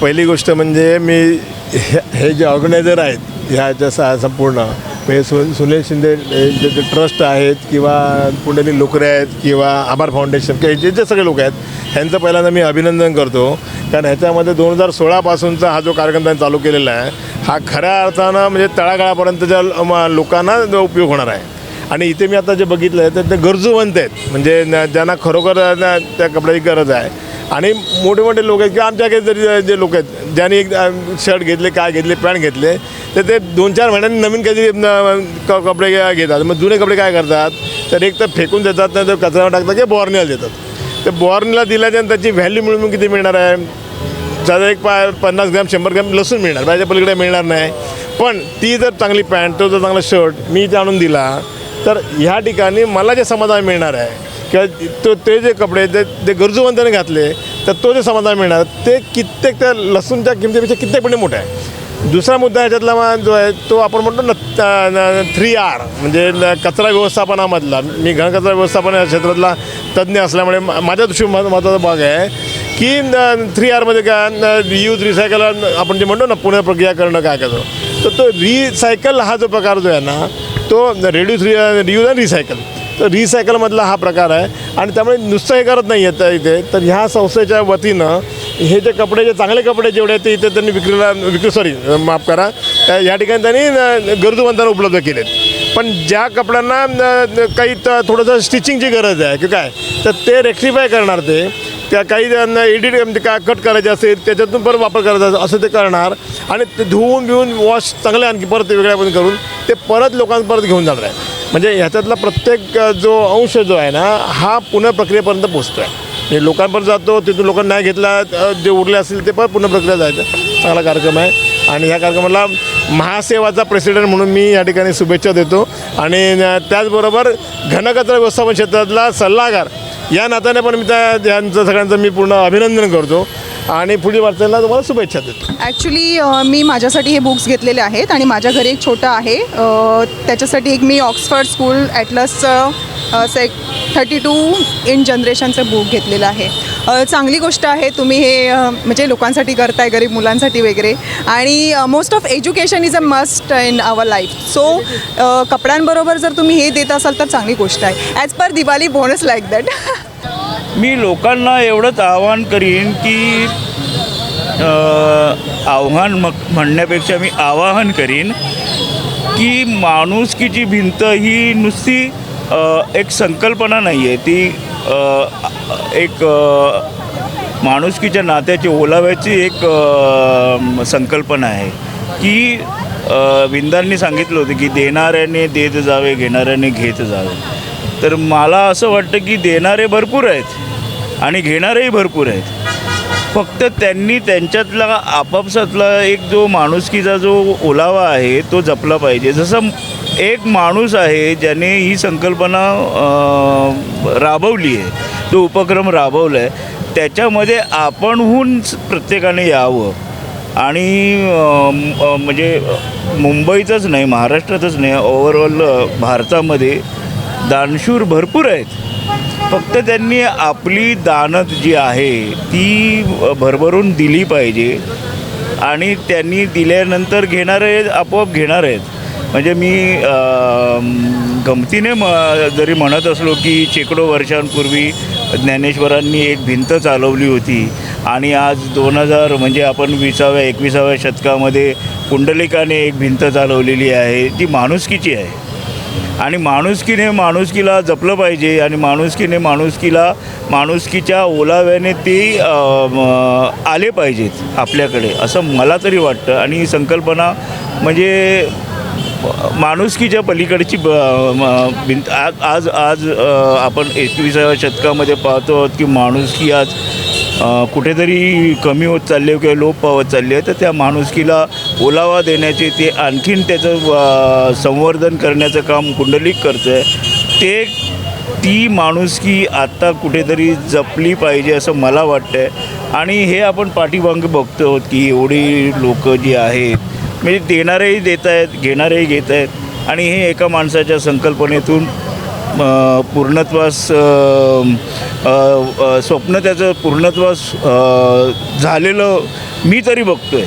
पहिली गोष्ट म्हणजे मी हे हे जे ऑर्गनायझर आहेत ह्याच्या सा संपूर्ण म्हणजे सु सुनील शिंदे हे जे जे ट्रस्ट आहेत किंवा पुंडली लोकरे आहेत किंवा आभार फाउंडेशन किंवा जे जे सगळे लोक आहेत ह्यांचं पहिल्यांदा मी अभिनंदन करतो. कारण ह्याच्यामध्ये दोन हजार सोळापासूनचा हा जो कार्यक्रम त्यांनी चालू केलेला आहे हा खऱ्या अर्थानं म्हणजे तळागाळापर्यंतच्या लोकांना जो उपयोग होणार आहे. आणि इथे मी आता जे बघितलं आहे तर ते गरजूवंत आहेत. म्हणजे न- ज्यांना खरोखर त्या कपड्याची गरज आहे आणि मोठे मोठे लोक आहेत किंवा आमच्याकडे जरी जे लोक आहेत ज्यांनी एक शर्ट घेतले काय घेतले पॅन्ट घेतले तर ते दोन चार महिन्यांनी नवीन काहीतरी क- कपडे घेतात. मग जुने कपडे काय करतात? तर एक तर फेकून देतात नाही तर कचरा टाकतात किंवा बॉर्नीला देतात. तर बॉर्नेला दिल्याच्यानंतर त्याची व्हॅल्यू मिळून किती मिळणार आहे? त्याचा एक पा पन्नास ग्रॅम शंभर ग्रॅम लसूण मिळणार त्याच्या पलीकडे मिळणार नाही. पण ती जर चांगली पॅन्ट तो जर चांगला शर्ट मी इथे आणून दिला तर ह्या ठिकाणी मला जे समाधान मिळणार आहे किंवा तो ते जे कपडे ते ते गरजूवंताने घातले तर तो जे समाधान मिळणार ते कित्येक त्या लसूणच्या किमतीपेक्षा कित्येक पणे मोठा आहे. दुसरा मुद्दा ह्याच्यातला मग जो आहे तो आपण म्हणतो ना थ्री आर म्हणजे कचरा व्यवस्थापनामधला. मी घनकचरा व्यवस्थापन या क्षेत्रातला तज्ज्ञ असल्यामुळे माझ्या दृष्टीने महत्त्वाचा भाग आहे की थ्री आरमध्ये काय रियूज रिसायकल आपण जे म्हणतो ना पुन्हा प्रक्रिया करणं काय करतो तर तो रिसायकल हा जो प्रकार जो आहे ना तो रेड्यूस रि रियूज आणि रिसायकल तर रिसायकलमधला हा प्रकार आहे. आणि त्यामुळे नुसतं हे करत नाही आहेत इथे. तर ह्या संस्थेच्या वतीनं हे जे कपडे जे चांगले कपडे जेवढे आहेत ते इथे त्यांनी विक्रीला विक्री सॉरी माफ करा. या ठिकाणी त्यांनी न- गरजूवंतांना उपलब्ध केलेत. पण ज्या कपड्यांना काही थोडंसं स्टिचिंगची गरज आहे की काय? तर ते रेक्टिफाय करणार ते. त्या काही एडिट म्हणजे काय कट करायचे असेल त्याच्यातून परत वापर करायचा असं ते करणार. आणि ते धुवून बिवून वॉश चांगले आणखी परत वेगळ्या पण करून ते परत लोकांना परत घेऊन जाणार आहे. म्हणजे ह्याच्यातला प्रत्येक जो अंश जो आहे ना हा पुनर्प्रक्रियेपर्यंत पोचतो आहे म्हणजे लोकांपर्यंत जातो तिथून लोकांना नाही घेतला जे उरले असतील ते पण पुनर्प्रक्रिया जायचं. चांगला कार्यक्रम आहे. आणि ह्या कार्यक्रमाला महासेवाचा प्रेसिडेंट म्हणून मी या ठिकाणी शुभेच्छा देतो. आणि त्याचबरोबर घनकचरा व्यवस्थापन क्षेत्रातला सल्लागार या नात्याने पण मी त्या यांचं सगळ्यांचं मी पूर्ण अभिनंदन करतो. आणि पुढील वाटचालीला तुम्हाला शुभेच्छा देतो. ॲक्च्युली मी माझ्यासाठी हे बुक्स घेतलेले आहेत आणि माझ्या घरी एक छोटं आहे. अ, त्याच्यासाठी एक मी ऑक्सफर्ड स्कूल ॲटलसचं असं एक थर्टी टू इन जनरेशनचं बुक घेतलेलं आहे. अ, चांगली गोष्ट आहे तुम्ही हे अ, म्हणजे लोकांसाठी करताय गरीब मुलांसाठी वगैरे. आणि most of education is a must in our life so कपड्यांबरोबर जर तुम्ही हे देत असाल तर चांगली गोष्ट आहे. As per Diwali bonus like that मी लोकांना एवढंच आवाहन करीन की आव्हान मग म्हणण्यापेक्षा मी आवाहन करीन की माणुसकीची भिंत ही नुसती एक संकल्पना नाही आहे ती एक माणुसकीच्या नात्याची ओलाव्याची एक संकल्पना आहे. की विंदांनी सांगितलं होतं की देणाऱ्याने देत जावे घेणाऱ्याने घेत जावे. तर मला असं वाटतं की देणारे भरपूर आहेत. आणि घेणारेही भरपूर आहेत. फक्त त्यांनी त्यांच्यातला आपापसातला एक जो माणुसकीचा जो ओलावा आहे तो जपला पाहिजे. जसं एक माणूस आहे ज्याने ही संकल्पना राबवली आहे तो उपक्रम राबवला आहे त्याच्यामध्ये आपणहून प्रत्येकाने यावं. आणि म्हणजे मुंबईचंच मुंबईतच नाही महाराष्ट्रातच नाही ओव्हरऑल भारतामध्ये दानशूर भरपूर आहेत. फक्त त्यांनी आपली दानत जी आहे ती भरभरून दिली पाहिजे. आणि त्यांनी दिल्यानंतर घेणारे आपोआप घेणार आहेत. म्हणजे मी गमतीने म जरी म्हणत असलो की शेकडो वर्षांपूर्वी ज्ञानेश्वरांनी एक भिंत चालवली होती. आणि आज दोन हजार म्हणजे आपण विसाव्या एकविसाव्या शतकामध्ये पुंडलिकाने एक भिंत चालवलेली आहे ती माणुसकीची आहे. आणि माणुसकीने माणुसकीला जपलं पाहिजे आणि माणुसकीने माणुसकीला माणुसकीच्या ओलाव्याने ते आले पाहिजेत आपल्याकडे असं मला तरी वाटतं. आणि ही संकल्पना म्हणजे माणुसकीच्या पलीकडची ब भिंत आज आज आज आपण एकविसाव्या शतकामध्ये पाहतो आहोत की माणुसकी आज कुठेतरी कमी होत चालले किंवा लोप पावत चालली आहे तर त्या माणुसकीला ओलावा देण्याचे ते आणखीन त्याचं संवर्धन करण्याचं काम कुंडलिक करतं आहे ते ती माणुसकी आत्ता कुठेतरी जपली पाहिजे असं मला वाटतं आहे आणि हे आपण पाठीमागे बघतो आहोत की एवढी लोक जी आहेत म्हणजे देणारेही देत आहेत घेणारेही घेत आहेत आणि हे एका माणसाच्या संकल्पनेतून पूर्णत्वास स्वप्न त्याचं पूर्णत्वास झालेलं मी तरी बघतोय.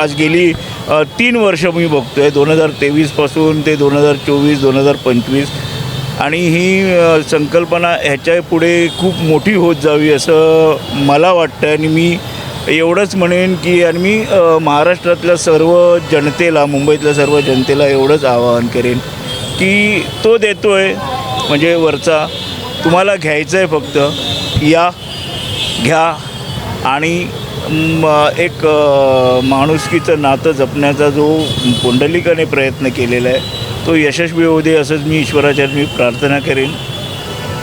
आज गेली तीन वर्ष मी बघतोय. दोन हजार तेवीसपासून ते दोन हजार चोवीस दोन हजार पंचवीस. आणि ही संकल्पना ह्याच्या पुढे खूप मोठी होत जावी असं मला वाटतं आणि मी एवढंच म्हणेन की आणि मी महाराष्ट्रातल्या सर्व जनतेला मुंबईतल्या सर्व जनतेला एवढंच आवाहन करेन की तो देतो आहे म्हणजे वरचा तुम्हाला घ्यायचं आहे फक्त या घ्या आणि एक माणुसकीचं नातं जपण्याचा जो पुंडलिकाने प्रयत्न केलेला आहे तो यशस्वी होऊ दे असंच मी ईश्वराचरणी प्रार्थना करेन.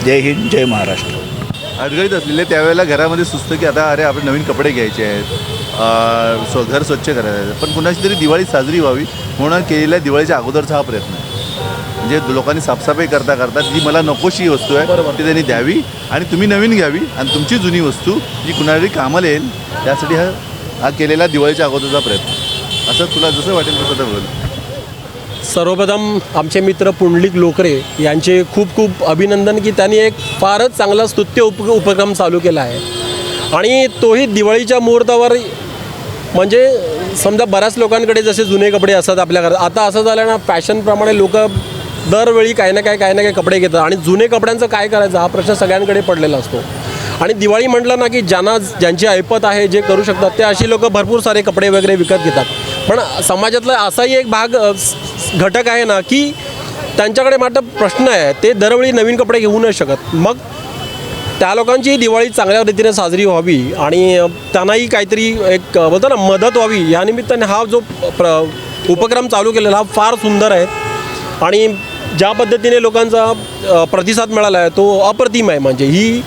जय हिंद जय महाराष्ट्र. अडगळीत असलेले त्यावेळेला घरामध्ये सुचतं की आता अरे आपण नवीन कपडे घ्यायचे आहेत. स्व घर स्वच्छ करायचं पण कुणाची तरी दिवाळी साजरी व्हावी म्हणून केलेल्या दिवाळीच्या अगोदरचा हा प्रयत्न आहे. म्हणजे लोकांनी साफसफाई करता करता जी मला नकोशी वस्तू आहे ती त्यांनी द्यावी आणि तुम्ही नवीन घ्यावी आणि तुमची जुनी वस्तू जी कुणाला तरी कामाला येईल त्यासाठी हा हा केलेला दिवाळीच्या अगोदरचा प्रयत्न. असं तुला जसं वाटेल तसं तर बोल. सर्वप्रथम आमचे मित्र पुंडलिक लोकरे यांचे खूप खूप अभिनंदन की त्यांनी एक फारच चांगला स्तुत्य उप उपक्रम चालू केला आहे. आणि तोही दिवाळीच्या मुहूर्तावर म्हणजे समजा बऱ्याच लोकांकडे जसे जुने कपडे असतात आपल्या घरात आता असं झालं ना फॅशनप्रमाणे लोक दरवेळी काही ना काही काही ना काही कपडे घेतात. आणि जुने कपड्यांचं काय करायचं? हा प्रश्न सगळ्यांकडे पडलेला असतो. आणि दिवाळी म्हटलं ना की ज्यांना ज्यांची ऐपत आहे जे करू शकतात ते अशी लोक भरपूर सारे कपडे वगैरे विकत घेतात. पण समाजातला असाही एक भाग घटक आहे ना की त्यांच्याकडे मात्र प्रश्न आहे. ते दरवेळी नवीन कपडे घेऊ नाही शकत. मग त्या लोकांची दिवाळी चांगल्या रीतीने साजरी व्हावी आणि त्यांनाही काहीतरी एक बोलतो ना मदत व्हावी. या निमित्ताने हा जो प्र उपक्रम चालू केलेला हा फार सुंदर आहे. आणि ज्या पद्धतीने लोकांचा प्रतिसाद मिळाला आहे तो अप्रतिम आहे. म्हणजे ही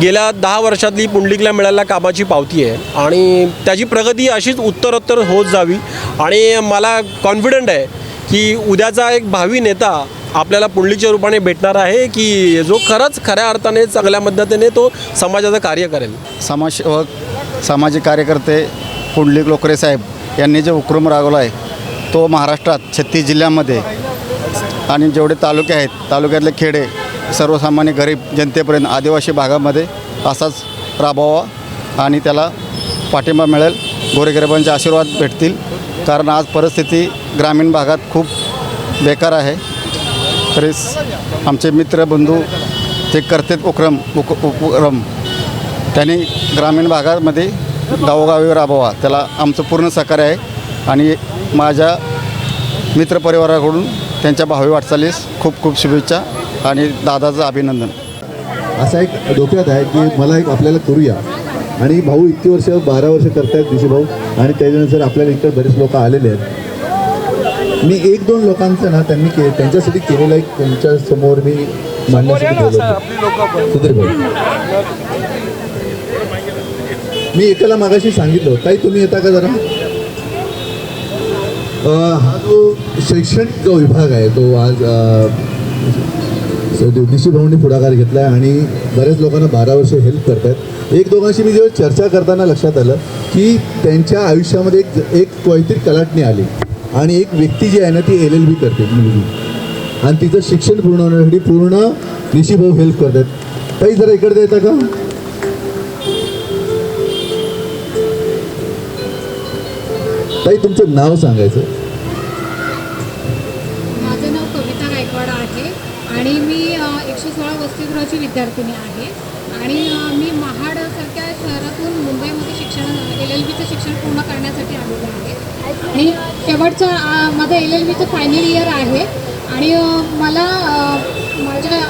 गेल्या दहा वर्षातली पुंडलिकला मिळालेल्या कामाची पावती आहे. आणि त्याची प्रगती अशीच उत्तरोत्तर होत जावी. आणि मला कॉन्फिडंट आहे की उद्याचा एक भावी नेता आपल्याला पुंडलीच्या रूपाने भेटणार आहे की जो खरंच खऱ्या अर्थाने चांगल्या पद्धतीने तो समाजाचं कार्य करेल. समाजसेवक सामाजिक कार्यकर्ते पुंडलिक लोकरे साहेब यांनी जो उपक्रम राबवला आहे तो महाराष्ट्रात छत्तीस जिल्ह्यामध्ये आणि जेवढे तालुके आहेत तालुक्यातले खेडे सर्वसामान्य गरीब जनतेपर्यंत आदिवासी भागामध्ये असाच राबवावा आणि त्याला पाठिंबा मिळेल. गोरेगरिबांचे आशीर्वाद भेटतील. कारण आज परिस्थिती ग्रामीण भागात खूप बेकार आहे. तरी आमचे मित्र बंधू ते करतात उपक्रम उप उपक्रम. त्यांनी ग्रामीण भागामध्ये गावोगावी राबवा. त्याला आमचं पूर्ण सहकार्य आहे. आणि माझ्या मित्रपरिवाराकडून त्यांच्या भावी वाटचालीस खूप खूप शुभेच्छा आणि दादाचं अभिनंदन. असा एक डोक्यात आहे की मला एक आपल्याला करूया. आणि भाऊ इतकी वर्ष बारा वर्ष करतायत ऋषी भाऊ. आणि त्याच्यानंतर आपल्याला इतर बरेच लोक आलेले आहेत. मी एक दोन लोकांचं ना त्यांनी के त्यांच्यासाठी केलेलं एक समोर मी मांडण्यासाठी बोलवतो. सुधीर भाऊ. मी एकाला मागाशी सांगितलं ताई तुम्ही येता का जरा? हा जो शैक्षणिक जो विभाग आहे तो आज अं, भाऊंनी पुढाकार घेतला आहे आणि बऱ्याच लोकांना बारा वर्ष हेल्प करत आहेत एक दोघांशी मी जेव्हा चर्चा करताना लक्षात आलं की त्यांच्या आयुष्यामध्ये एक एक काहीतरी कलाटणी आली आणि एक व्यक्ती जी आहे ना ती एल एल बी करते मुलगी. आणि तिचं शिक्षण पूर्ण होण्यासाठी पूर्ण ऋषी भाऊ हेल्प आहेत ताई जरा इकडे येतं का? ताई तुमचं नाव सांगायचं. आणि मी एकशे सोळा वसतिगृहाची विद्यार्थिनी आहे. आणि मी महाडसारख्या शहरातून मुंबईमध्ये शिक्षण एल एल बीचं शिक्षण पूर्ण करण्यासाठी आलेलं आहे. आणि शेवटचं माझं एल एल बीचं फायनल इयर आहे. आणि मला माझ्या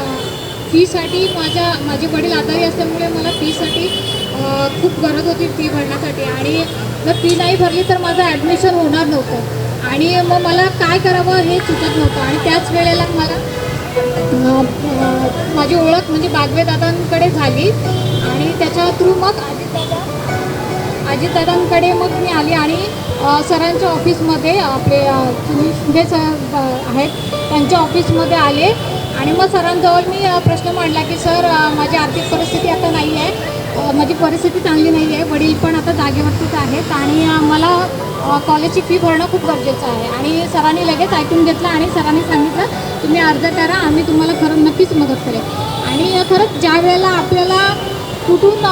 फीसाठी माझ्या माझे वडील आजारी असल्यामुळे मला फीसाठी खूप गरज होती फी भरण्यासाठी. आणि जर फी नाही भरली तर माझं ॲडमिशन होणार नव्हतं. आणि मग मला काय करावं हे सुचत नव्हतं. आणि त्याच वेळेला मला माझी ओळख म्हणजे बागवे दादांकडे झाली आणि त्याच्या थ्रू मग अजितदादा अजितदादांकडे मग मी आली आणि सरांच्या ऑफिसमध्ये आपले तुम्ही जे शिंदे सर आहेत त्यांच्या ऑफिसमध्ये आले आणि मग सरांजवळ मी प्रश्न मांडला की सर माझी आर्थिक परिस्थिती आता नाही आहे. माझी परिस्थिती चांगली नाही आहे वडील पण आता जागेवरतीच आहेत आणि मला कॉलेजची फी भरणं खूप गरजेचं आहे. आणि सरांनी लगेच ऐकून घेतलं आणि सरांनी सांगितलं तुम्ही अर्ज करा आम्ही तुम्हाला खरं नक्कीच मदत करेल. आणि खरंच ज्या वेळेला आपल्याला कुठून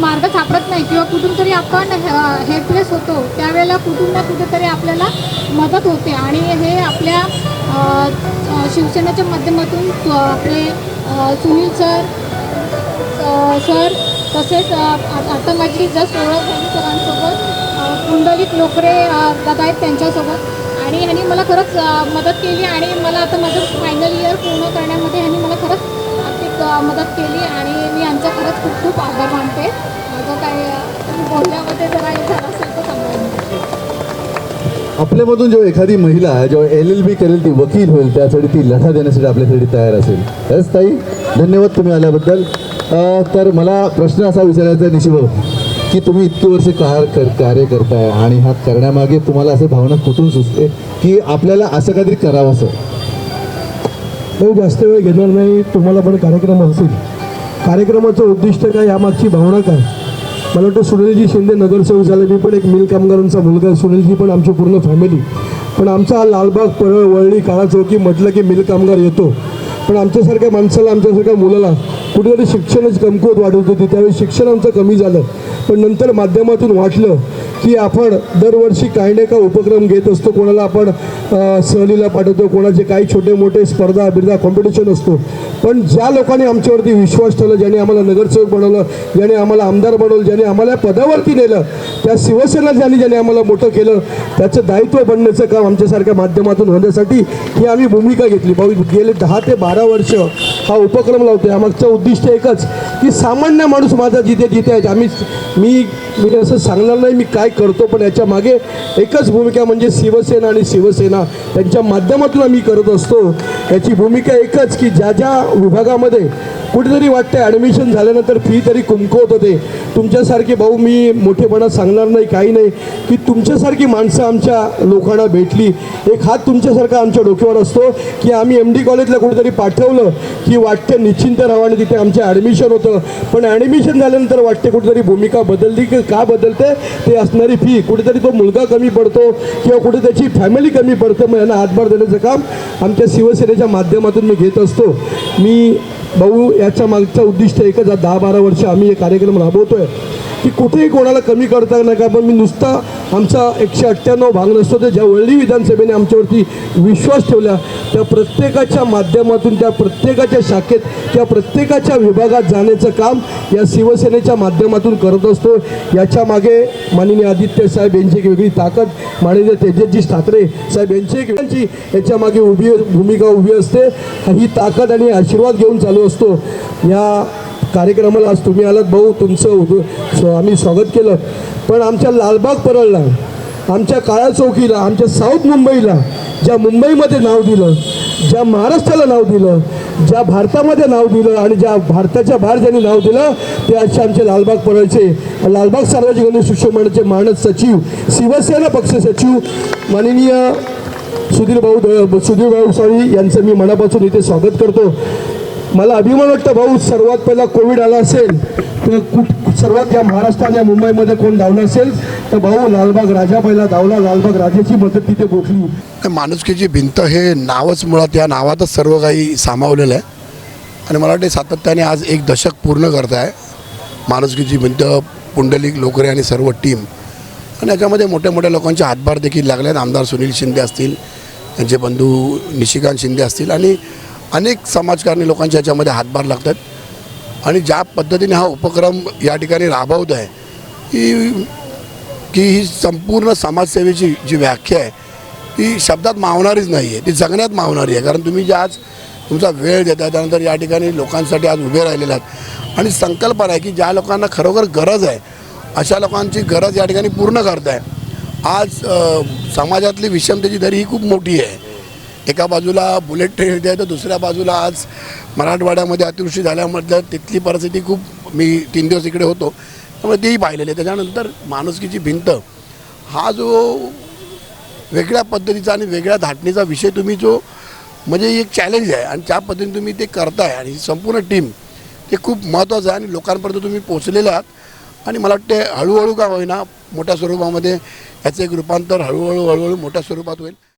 मार्ग सापडत नाही किंवा कुठून तरी आपण हेल्पलेस होतो त्यावेळेला कुठून ना कुठेतरी आपल्याला मदत होते. आणि हे आपल्या शिवसेनेच्या माध्यमातून आपले सुनील सर सर तसेच आता माझी जस्ट ओळख झाली सरांसोबत. अ, लोकरे दादा आहेत त्यांच्यासोबत. आणि ह्यांनी मला खरंच मदत केली आणि मला आता माझं फायनल इयर पूर्ण करण्यामध्ये ह्यांनी मला खरंच आर्थिक मदत केली आणि मी यांचा खरंच खूप खूप आभार मानते. माझं काय बोलण्यामध्ये जरा हे झालं असेल तर आपल्यामधून जेव्हा एखादी महिला जेव्हा एल एल बी करेल ती वकील होईल त्यासाठी ती लढा देण्यासाठी आपल्यासाठी तयार असेल. खरंच ताई धन्यवाद तुम्ही आल्याबद्दल. तर मला प्रश्न असा विचारायचा आहे निशिभाऊ की तुम्ही इतकी वर्ष कार कर कार्य करताय आणि हा करण्यामागे तुम्हाला असं भावना कुठून सुचते? की आपल्याला असं काहीतरी करावं असं? जास्त वेळ घेणार नाही तुम्हाला पण कार्यक्रम असेल. कार्यक्रमाचं उद्दिष्ट काय यामागची भावना काय? मला वाटतं सुनीलजी शिंदे नगरसेवक झाले मी पण एक मिल कामगारांचा मुलगा आहे सुनीलजी पण आमची पूर्ण फॅमिली पण आमचा हा लालबाग परळ वळली काळा चौकी म्हटलं की मिल कामगार येतो. पण आमच्यासारख्या माणसाला आमच्यासारख्या मुलाला कुठेतरी शिक्षणच कमकुवत वाढवत होती. त्यावेळी शिक्षण आमचं कमी झालं. पण नंतर माध्यमातून वाटलं की आपण दरवर्षी काही ना काही उपक्रम घेत असतो. कोणाला आपण सहलीला पाठवतो कोणाचे काही छोटे मोठे स्पर्धा बिर्धा कॉम्पिटिशन असतो. पण ज्या लोकांनी आमच्यावरती विश्वास ठेवला ज्याने आम्हाला नगरसेवक बनवलं ज्याने आम्हाला आमदार बनवलं ज्याने आम्हाला पदावरती नेलं त्या शिवसेना ज्याने ज्याने आम्हाला मोठं केलं त्याचं दायित्व बनण्याचं काम आमच्यासारख्या माध्यमातून होण्यासाठी ही आम्ही भूमिका घेतली. भाऊ गेले दहा ते बारा वर्ष हा उपक्रम लावतो यामागचं उद्दिष्ट एकच की सामान्य माणूस माझा जिथे जिथे आहे आम्ही मी मी असं सांगणार नाही मी काय करतो पण याच्या मागे एकच भूमिका म्हणजे शिवसेना आणि शिवसेना. त्यांच्या माध्यमातून आम्ही करत असतो. याची भूमिका एकच की ज्या ज्या विभागामध्ये कुठेतरी वाटते ॲडमिशन झाल्यानंतर फी तरी कुमकवत होते. तुमच्यासारखे भाऊ मी मोठेपणा सांगणार नाही काही नाही. की तुमच्यासारखी माणसं आमच्या लोकांना भेटली. एक हात तुमच्यासारखा आमच्या डोक्यावर असतो की आम्ही एम डी कॉलेजला कुठेतरी पाठवलं की वाटते निश्चिंत रावाने तिथे आमचं ॲडमिशन होतं. पण ॲडमिशन झाल्यानंतर वाटते कुठेतरी भूमिका बदलली की का बदलते? ते असणारी फी कुठेतरी तो मुलगा कमी पडतो किंवा कुठे त्याची फॅमिली कमी पडते मग यांना हातभार देण्याचं काम आमच्या शिवसेनेच्या माध्यमातून मी घेत असतो. मी भाऊ याच्या मागचं उद्दिष्ट एकच दहा बारा वर्ष आम्ही हे कार्यक्रम राबवतोय. की कुठेही कोणाला कमी करता नका. पण मी नुसता आमचा एकशे अठ्ठ्याण्णव भाग नसतो तर ज्या वळली विधानसभेने आमच्यावरती विश्वास ठेवला त्या प्रत्येकाच्या माध्यमातून त्या प्रत्येकाच्या शाखेत त्या प्रत्येकाच्या विभागात जाण्याचं काम या शिवसेनेच्या माध्यमातून करत असतो. याच्या मागे माननीय आदित्य साहेब यांची एक वेगळी ताकद. माननीय तेजस्जी ठाकरे साहेब यांची एक याच्या मागे उभी भूमिका उभी असते. ही ताकद आणि आशीर्वाद घेऊन चालू असतो. या कार्यक्रमाला आज तुम्ही आलात. भाऊ तुमचं आम्ही स्वागत केलं. पण आमच्या लालबाग परळला आमच्या काळ्या चौकीला आमच्या साऊथ मुंबईला ज्या मुंबईमध्ये नाव दिलं ज्या महाराष्ट्राला नाव दिलं ज्या भारतामध्ये नाव दिलं आणि ज्या भारताच्या बाहेर ज्यांनी नाव दिलं ते असे आमचे लालबाग परळचे लालबाग सार्वजनिक गणेश शिक्षण मंडळाचे मानद सचिव शिवसेना पक्ष सचिव माननीय सुधीर भाऊ सुधीर भाऊ सॉरी यांचं मी मनापासून इथे स्वागत करतो. मला अभिमान वाटतं भाऊ सर्वात पहिला कोविड आला असेल तर कुठ सर्वात या महाराष्ट्रात या मुंबईमध्ये कोण धावलं असेल तर भाऊ लालबाग राजा पहिला धावला लालबाग राजाची मदत तिथे पोचली माणुसकीची भिंत हे नावच मुळात या नावातच सर्व काही सामावलेलं आहे. आणि मला वाटते सातत्याने आज एक दशक पूर्ण करत आहे माणुसकीची भिंत पुंडलिक लोकरे आणि सर्व टीम. आणि याच्यामध्ये मोठ्या मोठ्या लोकांचे हातभार देखील लागले आहेत आमदार सुनील शिंदे असतील त्यांचे बंधू निशिकांत शिंदे असतील. आणि अनेक समाजकारणी लोकांच्या याच्यामध्ये हातभार लागतात. आणि ज्या पद्धतीने हा उपक्रम या ठिकाणी राबवत आहे की की ही संपूर्ण समाजसेवेची जी व्याख्या आहे ती शब्दात मावणारीच नाही आहे ती जगण्यात मावणारी आहे. कारण तुम्ही जे आज तुमचा वेळ देता त्यानंतर या ठिकाणी लोकांसाठी आज उभे राहिलेले आहात. आणि संकल्पना आहे की ज्या लोकांना खरोखर गरज आहे अशा लोकांची गरज या ठिकाणी पूर्ण करताय. आज समाजातली विषमतेची दरी ही खूप मोठी आहे. एका बाजूला बुलेट ट्रेन येते आहे तर दुसऱ्या बाजूला आज मराठवाड्यामध्ये अतिवृष्टी झाल्यामधलं तिथली परिस्थिती खूप मी तीन दिवस इकडे होतो. त्यामुळे तेही पाहिलेले. आहे त्याच्यानंतर माणुसकीची भिंत. हा जो वेगळ्या पद्धतीचा आणि वेगळ्या धाटणीचा विषय तुम्ही जो म्हणजे एक चॅलेंज आहे आणि त्या पद्धतीने तुम्ही ते करताय आणि संपूर्ण टीम ते खूप महत्त्वाचं आहे आणि लोकांपर्यंत तुम्ही पोचलेले आहात. आणि मला वाटते हळूहळू का होईना मोठ्या स्वरूपामध्ये याचं एक रूपांतर हळूहळू हळूहळू मोठ्या स्वरूपात होईल.